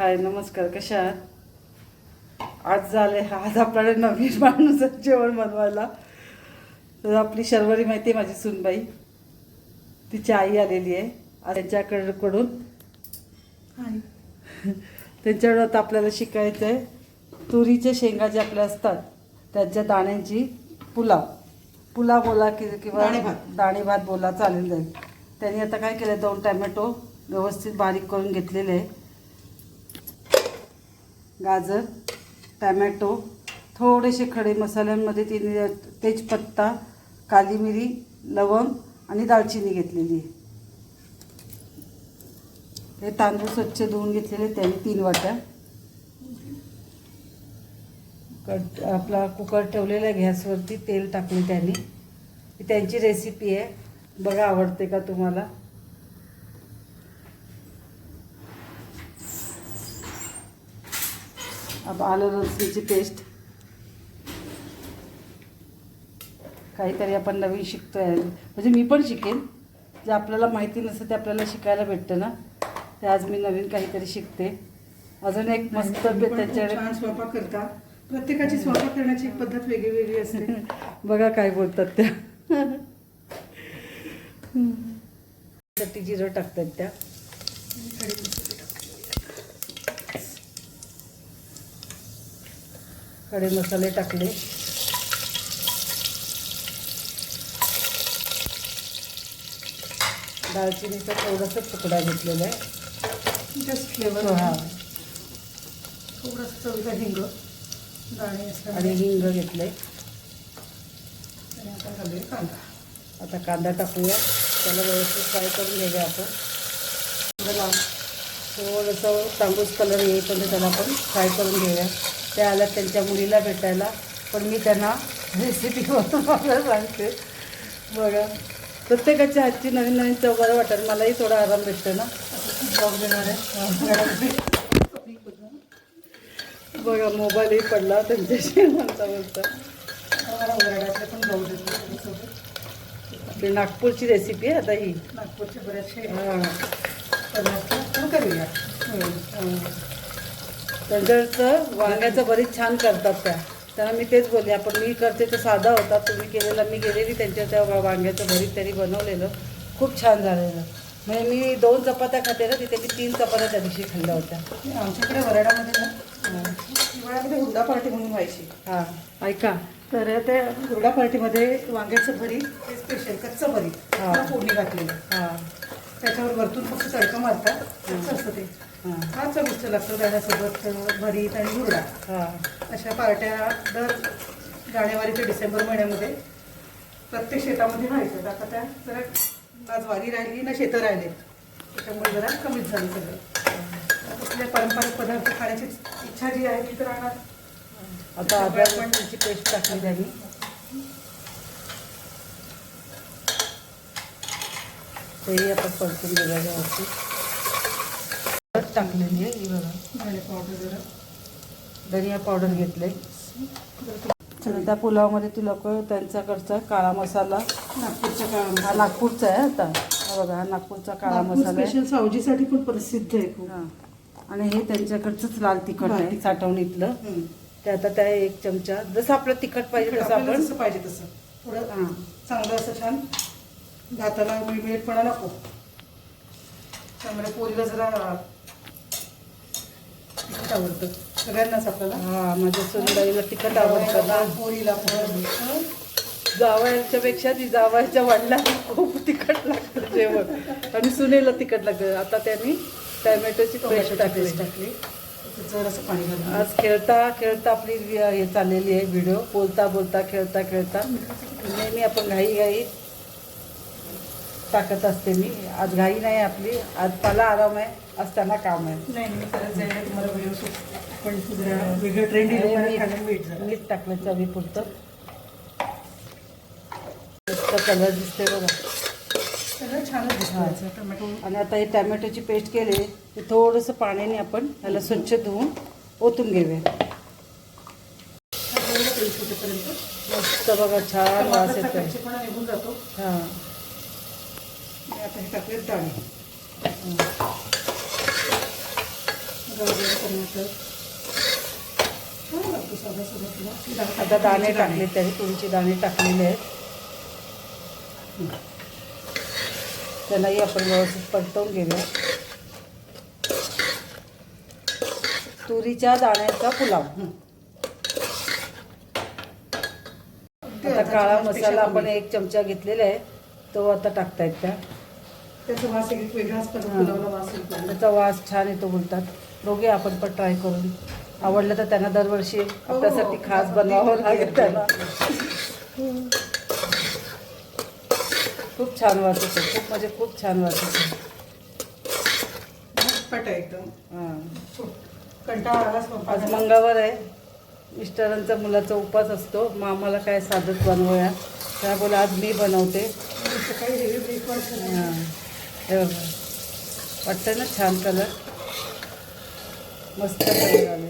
हाय नमस्कार कशा आहात? आज झाले आज आपल्याला नवीन माणूस जेवण बनवायला. तर आपली शर्वरी माहिती आहे माझी सुनबाई. तिची आई आलेली आहे आज त्यांच्याकडे कडून त्यांच्याकडं आता आपल्याला शिकायचं आहे तुरीच्या शेंगा जे आपल्या असतात त्यांच्या दाण्यांची पुलाव. पुलाव बोला कि किंवा दाणे भात. दाणे भात बोला चालेल जाईल. त्यांनी आता काय केलं दोन टॅमॅटो व्यवस्थित बारीक करून घेतलेले आहे. गाजर टॅमॅटो थोडेसे खडे मसाल्यांमध्ये तिने तेजपत्ता काली मिरी लवंग आणि दालचिनी घेतलेली आहे. हे तांदूळ स्वच्छ धुवून घेतलेले त्याने तीन वाट्या. कट आपला कुकर ठेवलेला आहे गॅसवरती तेल टाकले त्याने. ही त्यांची रेसिपी आहे. बघा आवडते का तुम्हाला? अब आलं लसणीची पेस्ट काहीतरी आपण नवीन शिकतोय. म्हणजे मी पण शिकेन. जे आपल्याला माहिती नसतं ते आपल्याला शिकायला भेटतं ना. ते आज मी नवीन काहीतरी शिकते. अजून एक मस्त छान स्वयंपाक करता. प्रत्येकाची स्वयंपाक करण्याची एक पद्धत वेगळी वेगळी असते. बघा काय बोलतात त्या. साठी जिरं टाकतात त्या. खडे मसाले टाकले. दालचिनीचा थोडासा तुकडा घेतलेला आहे. जस्ट फ्लेवर हा. थोडंसं चवीचा हिंग आणि हिंग घेतलंय. आणि आता घालूया कांदा. आता कांदा टाकूया. त्याला व्यवस्थित फ्राय करून घेऊया आपण. थोडंसं तांबूस कलर येईपर्यंत त्याला आपण फ्राय करून घेऊया. त्या आल्या त्यांच्या मुलीला भेटायला. पण मी त्यांना रेसिपी बनवायला सांगते. बघा. प्रत्येकाच्या हातची नवीन नवीन चव बरं वाटेल. मलाही थोडा आराम भेटतो ना. जॉब देणार आहे. बघा मोबाईलही पडला त्यांच्याशी म्हणता बोलता पण जाऊ देतो आपली नागपूरची रेसिपी आहे आता ही. नागपूरचे बरेचसे हां. करूया. त्यांच्याचं वांग्याचं बरीच छान करतात त्या. त्यांना मी तेच बोलले आपण मी करते तर साधा होता तुम्ही केलेला मी गेलेली त्यांच्या त्या वांग्याचं भरीत त्यांनी बनवलेलं खूप छान झालेलं. म्हणजे मी दोन चपात्या खाते ना तिथे मी तीन चपात्या त्या दिवशी खाल्ल्या होत्या. आमच्याकडे वराडामध्ये ना हिवाळ्यामध्ये हुरडा पार्टी म्हणून व्हायची. हां ऐका. तर त्या हुरडा पार्टीमध्ये वांग्याचं भरीत हे स्पेशल कच्चं भरीत हा. फोडणी घातलेली. हां. त्याच्यावर वरतून फक्त तडका मारतात असतं ते. हां. चविष्ट लागतं त्याच्यासोबत भरीत आणि हुरडा हां. अशा पार्ट्या दर जानेवारी ते डिसेंबर महिन्यामध्ये प्रत्येक शेतामध्ये व्हायचं आता त्या जरा ना ज्वारी राहिली ना शेतं राहिले. त्याच्यामुळे जरा कमीच झाली सगळं. कुठले पारंपरिक पदार्थ खाण्याची इच्छा जी आहे ती तर राहणार. आता आपण त्याची पेस्ट टाकली त्यांनी तेही आपण परतून दिल्या व्यवस्थित हळद टाकलेली आहे ही बघा. पावडर जरा. धनिया पावडर घेतले. त्या पुलावमध्ये ती लोक त्यांच्याकडचा काळा मसाला. नागपूरच्या हा काळामध्ये नागपूरचा आहे आता. हा बघा हा नागपूरचा काळा मसाला स्पेशल सावजीसाठी पण प्रसिद्ध आहे खूप. हा. आणि हे त्यांच्याकडचंच लाल तिखट आहे. साठवणीतलं. ते आता त्या एक चमचा जसं आपलं तिखट पाहिजे तसं आपल्याला आपण जसं पाहिजे तसं. थोडं हां. चांगलं असं छान दाताला मिळमिळपणा नको. त्यामुळे पोरीला जरा तिखट आवडतं. सगळ्यांनाच आपल्याला. हा माझ्या सुनबाईला तिखट आवडतं. ना हं? जावयाच्या पेक्षा ती जावयाच्या वडिलांना खूप तिखट लागतं जेवण. आणि सुनेला तिखट लागतं. आता त्यांनी टॅमॅटोची पेस्ट टाकली. टाकली. जर असं पाणी घालून. आज खेळता खेळता आपली हे चाललेली आहे व्हिडिओ. बोलता बोलता खेळता खेळता. नेहमी आपण घाई घाई टाकत असते मी. आज घाई नाही आपली. आज मला आराम आहे आज त्यांना काम आहे. नाही मी करत जाईल तुम्हाला पण वेगळं मीठ- टाकलं चवीपुरतं कलर दिसते बघा. सगळं छानच दिसतं याचं. टोमॅटो. आणि आता हे टॅमॅटोची पेस्ट केली. ते थोडंसं पाण्याने आपण त्याला स्वच्छ धुवून ओतून घेऊया. मस्त बघा छान वास जातो. हां. आता हे. टाकलेत दाणे गाजर टमाटर. छान लागतो साधा साधा तुला. डाळ आता दाणे टाकले त्याने तुरीचे दाणे टाकलेले आहेत. त्यांनाही आपण व्यवस्थित परतवून घेऊया. तुरीच्या दाण्याचा पुलाव. आता काळा मसाला आपण एक चमचा घेतलेला आहे तो आता टाकतायत त्या. त्याचा वास एक वेगळाच पण पुलावला वास येतो. त्याचा वास छान येतो बोलतात. दोघे आपण पण ट्राय करून. आवडलं तर त्यांना दरवर्षी आपल्यासाठी खास बनवावं लागेल त्यांना. खूप छान वाटत होतं खूप म्हणजे खूप छान वाटत एकदम. हां. कंटाळा आलाच आज. मंगळवार आहे. मिस्टरांचा मुलाचा उपास असतो. मग आम्हाला काय साधत बनवूया. त्या बोला आज मी बनवते. सकाळी हेवी ब्रेकफास्ट हां. हे बघा वाटतं ना छान कलर मस्त कलर आले.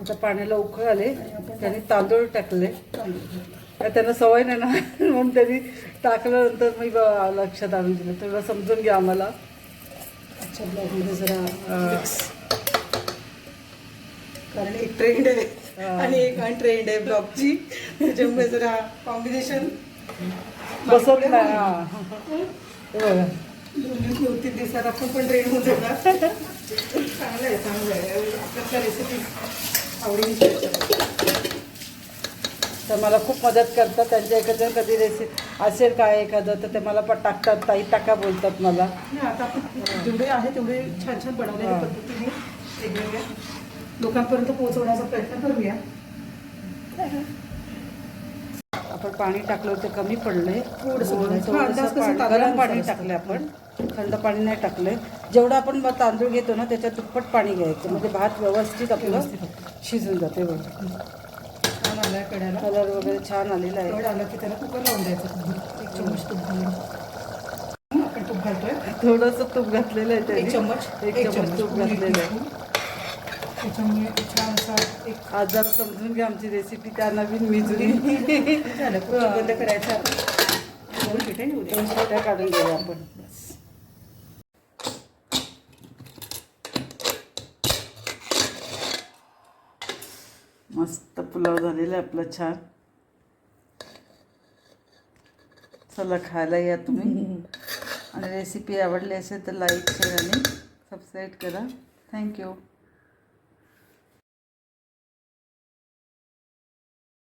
आता पाण्याला उकळ आले. त्यांनी तांदूळ टाकले. त्यांना सवय नाही ना. म्हणून त्यांनी टाकल्यानंतर मी लक्षात आणून दिलं. तेवढं समजून घ्या आम्हाला. अच्छा ब्लॉगमध्ये जरा कारण एक ट्रेंड आहे. आणि एक ट्रेंड आहे ब्लॉगची त्याच्यामुळे जरा कॉम्बिनेशन बसत तीन दिवसात आपण पण ट्रेंड होऊन जाणार चांगलं आहे चांगलं आहे. आपल्या रेसिपी आवडीने. तर मला खूप मदत करतात. त्यांच्या एखादं कधी रेसिपी असेल काय एखादं तर ते मला पण टाकतात. ताई टाका बोलतात मला. आता जेवढे आहे तेवढे छान छान हा. पद्धतीने वेगवेगळ्या लोकांपर्यंत पोहोचवण्याचा प्रयत्न करूया. आपण पाणी टाकलं होतं कमी पडलंय. गरम पाणी. टाकले आपण. थंड पाणी नाही टाकले जेवढं आपण तांदूळ घेतो ना त्याच्यात दुप्पट पाणी घ्यायचं. म्हणजे भात व्यवस्थित आपलं शिजून जाते बघा. कलर वगैरे छान आलेला आहे. आलं की त्याला कुकर लावून द्यायचं. तूप घालून. आपण तूप घालतोय. थोडंसं तूप घातलेलं आहे. एक चम्मच. एक चम्मच तूप घातलेलं आहे. त्याच्यामुळे छान असा एक आज जरा समजून घ्या आमची रेसिपी त्या नवीन मी जुनी झालं बंद करायचं? दोन काढून घेऊ आपण. मस्त पुलाव झालेला आपला छान. चला खायला या तुम्ही. आणि रेसिपी आवडली असेल तर लाईक शेअर आणि सबस्क्राईब करा. Thank you